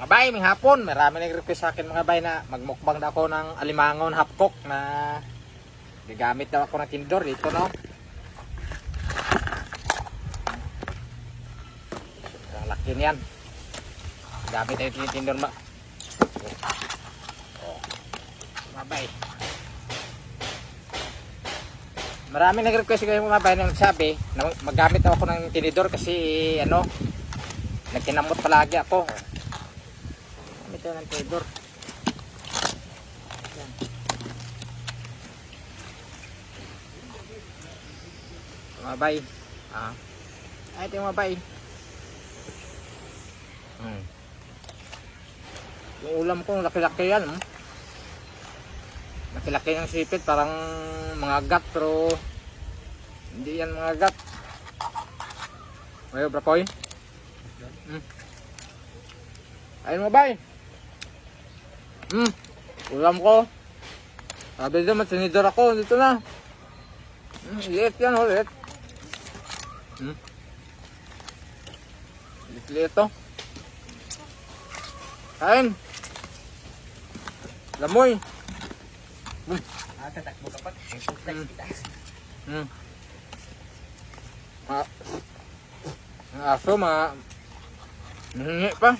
Mga bay, may hapon. Marami nag-request sa akin mga bay na magmukbang daw ako ng alimangon hapkok na gagamit daw ako ng tindor dito no. Ang laki niyan. Gamit yung tindor ma. Oh. Mga bay. Marami nag-request kayo mga bay na nagsabi na maggamit daw ako ng tinidor kasi ano nagkinamot palagi ako. Gamit ng tinidor. Yan. Mga bay. Ah. Ay, ito yung mga bay. Hmm. Yung ulam ko, laki-laki yan. Hmm. Laki-laki ng sipit, parang mga gat, pero hindi yan mga gat. Ngayon, brakoy. Hmm. Ayun mo, bay. Hmm. Ulam ko. Sabi naman, sinidor ako. Dito na. Hmm, liit yan, oh, liit. Hmm. Liit-liit to. Kain. Lamoy. Ah, tatakbo ka pa. Hmm. Hmm. Ma ang aso, ma... Nahingi pa.